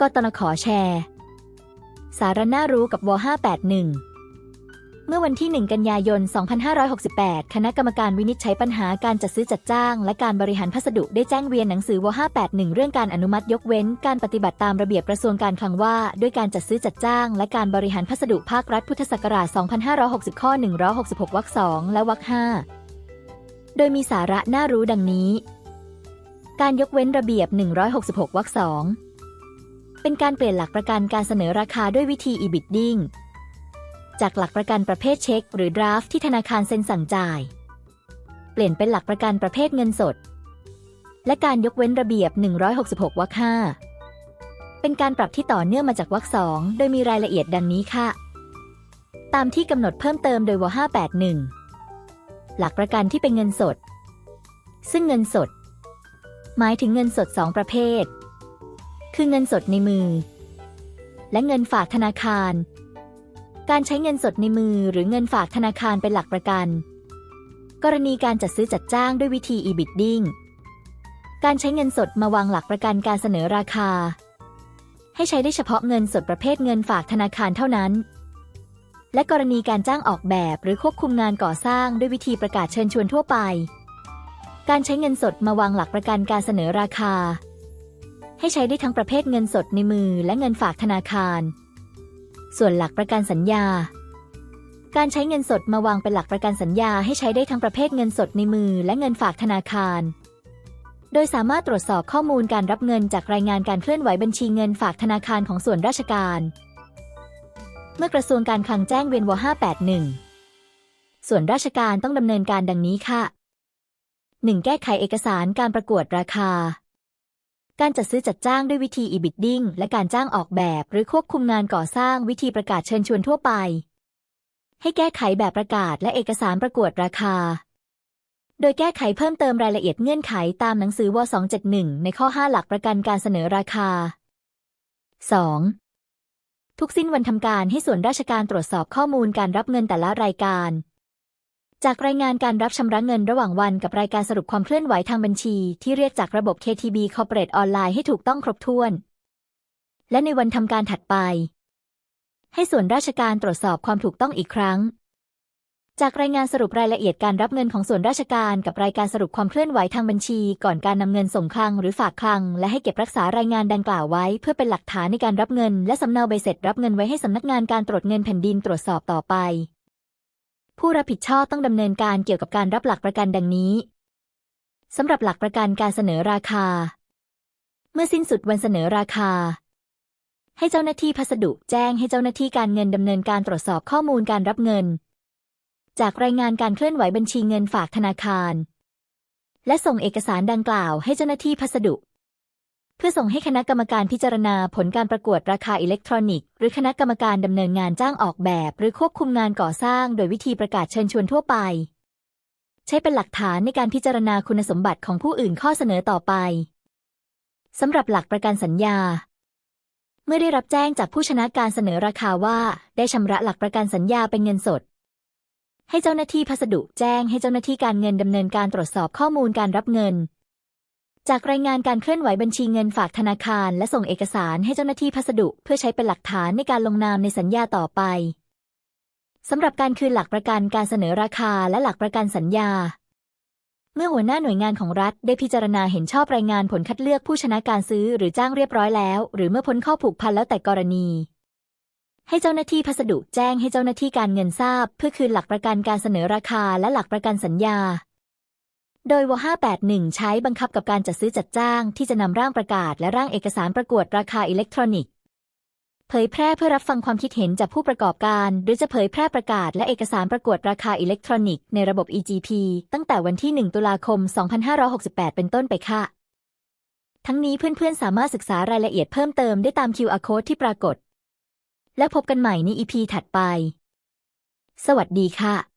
กตนขอแชร์ สาระน่ารู้กับว581 เมื่อวันที่ 1 กันยายน 2568 คณะกรรมการวินิจฉัยปัญหาการจัดซื้อจัดจ้าง และการบริหารพัสดุได้แจ้งเวียนหนังสือว581 เรื่องการอนุมัติยกเว้น การปฏิบัติตามระเบียบกระทรวงการคลังว่า ด้วยการจัดซื้อจัดจ้าง และการบริหารพัสดุภาครัฐพุทธศักราช 2560 ข้อ 166 วรรค 2 และวรรค 5 โดยมีสาระน่ารู้ดังนี้ การยกเว้นระเบียบ 166 วรรค 2 เป็นการเปลี่ยนหลักประกันการเสนอราคาด้วยวิธี e-bidding จากหลักประกันประเภทเช็ค หรือดราฟที่ธนาคารเซ็นสั่งจ่าย เปลี่ยนเป็นหลักประกันประเภทเงินสด และการยกเว้นระเบียบ 166วรรค5เป็นการปรับที่ต่อเนื่องมาจากวรรค2โดยมีรายละเอียดดังนี้ค่ะ ตามที่กำหนดเพิ่มเติมโดยว581 หลักประกันที่เป็นเงินสด ซึ่งเงินสด หมายถึงเงินสด 2 ประเภท คือเงินสดในมือ และเงินฝากธนาคาร การใช้เงินสดในมือหรือเงินฝากธนาคารเป็นหลักประกัน กรณีการจัดซื้อจัดจ้างด้วยวิธี e-bidding การใช้เงินสดมาวางหลักประกันการเสนอราคา ให้ใช้ได้เฉพาะเงินสดประเภทเงินฝากธนาคารเท่านั้น และกรณีการจ้างออกแบบหรือควบคุมงานก่อสร้างด้วยวิธีประกาศเชิญชวนทั่วไป การใช้เงินสดมาวางหลักประกันการเสนอราคา ให้ใช้ได้ทั้งประเภทเงินสดในมือและเงินฝากธนาคาร ส่วนหลักประกันสัญญา การใช้เงินสดมาวางเป็นหลักประกันสัญญาให้ใช้ได้ทั้งประเภทเงินสดในมือและเงินฝากธนาคาร โดยสามารถตรวจสอบข้อมูลการรับเงินจากรายงานการเคลื่อนไหวบัญชีเงินฝากธนาคารของส่วนราชการ เมื่อกระทรวงการคลังแจ้งเวียนว581 ส่วนราชการต้องดำเนินการดังนี้ค่ะ 1. แก้ไขเอกสารการประกวดราคา การจัดซื้อจัดจ้างด้วยวิธี e-bidding และการจ้างออกแบบ หรือควบคุมงานก่อสร้างวิธีประกาศเชิญชวนทั่วไป ให้แก้ไขแบบประกาศและเอกสารประกวดราคา โดยแก้ไขเพิ่มเติมรายละเอียดเงื่อนไขตามหนังสือว271 ในข้อ 5 หลักประกันการเสนอราคา 2. ทุกสิ้นวันทำการให้ส่วนราชการตรวจสอบข้อมูลการรับเงินแต่ละรายการ จากรายงานการรับชำระเงินระหว่างวันกับรายการสรุปความเคลื่อนไหวทางบัญชี ที่เรียกจากระบบ KTB Corporate Online ให้ถูกต้องครบถ้วน และในวันทำการถัดไป ให้ส่วนราชการตรวจสอบความถูกต้องอีกครั้ง จากรายงานสรุปรายละเอียดการรับเงินของส่วนราชการกับรายการสรุปความเคลื่อนไหวทางบัญชี ก่อนการนำเงินส่งคลังหรือฝากคลัง และให้เก็บรักษารายงานดังกล่าวไว้ เพื่อเป็นหลักฐานในการรับเงิน และสำเนาใบเสร็จรับเงินไว้ให้สำนักงานการตรวจเงินแผ่นดินตรวจสอบต่อไป ผู้รับผิดชอบต้องดำเนินการเกี่ยวกับการรับหลักประกันดังนี้สำหรับหลักประกันการเสนอราคา เมื่อสิ้นสุดวันเสนอราคา ให้เจ้าหน้าที่พัสดุแจ้งให้เจ้าหน้าที่การเงินดำเนินการตรวจสอบข้อมูลการรับเงิน จากรายงานการเคลื่อนไหวบัญชีเงินฝากธนาคาร และส่งเอกสารดังกล่าวให้เจ้าหน้าที่พัสดุ เพื่อส่งให้คณะกรรมการพิจารณาผลการประกวดราคาอิเล็กทรอนิกส์ หรือคณะกรรมการดำเนินงานจ้างออกแบบ หรือควบคุมงานก่อสร้าง โดยวิธีประกาศเชิญชวนทั่วไป ใช้เป็นหลักฐานในการพิจารณาคุณสมบัติของผู้อื่นข้อเสนอต่อไปสำหรับหลักประกันสัญญา เมื่อได้รับแจ้งจากผู้ชนะการเสนอราคาว่า ได้ชำระหลักประกันสัญญาเป็นเงินสด ให้เจ้าหน้าที่พัสดุแจ้งให้เจ้าหน้าที่การเงินดำเนินการตรวจสอบข้อมูลการรับเงิน จากรายงานการเคลื่อนไหวบัญชีเงินฝากธนาคาร และส่งเอกสารให้เจ้าหน้าที่พัสดุ เพื่อใช้เป็นหลักฐานในการลงนามในสัญญาต่อไปสำหรับการคืนหลักประกันการเสนอราคาและหลักประกันสัญญา เมื่อหัวหน้าหน่วยงานของรัฐได้พิจารณาเห็นชอบรายงานผลคัดเลือกผู้ชนะการซื้อหรือจ้างเรียบร้อยแล้ว หรือเมื่อพ้นข้อผูกพันแล้วแต่กรณี ให้เจ้าหน้าที่พัสดุแจ้งให้เจ้าหน้าที่การเงินทราบ เพื่อคืนหลักประกันการเสนอราคาและหลักประกันสัญญา โดยว581 ใช้บังคับกับการจัดซื้อจัดจ้างที่จะนำร่างประกาศและร่างเอกสารประกวดราคาอิเล็กทรอนิกส์ เผยแพร่เพื่อรับฟังความคิดเห็นจากผู้ประกอบการ หรือจะเผยแพร่ประกาศและเอกสารประกวดราคาอิเล็กทรอนิกส์ในระบบ EGP ตั้งแต่วันที่ 1 ตุลาคม 2568 เป็นต้นไปค่ะ ทั้งนี้เพื่อนๆ สามารถศึกษารายละเอียดเพิ่มเติมได้ตาม QR code ที่ปรากฏ และพบกันใหม่ใน EP ถัดไป สวัสดีค่ะ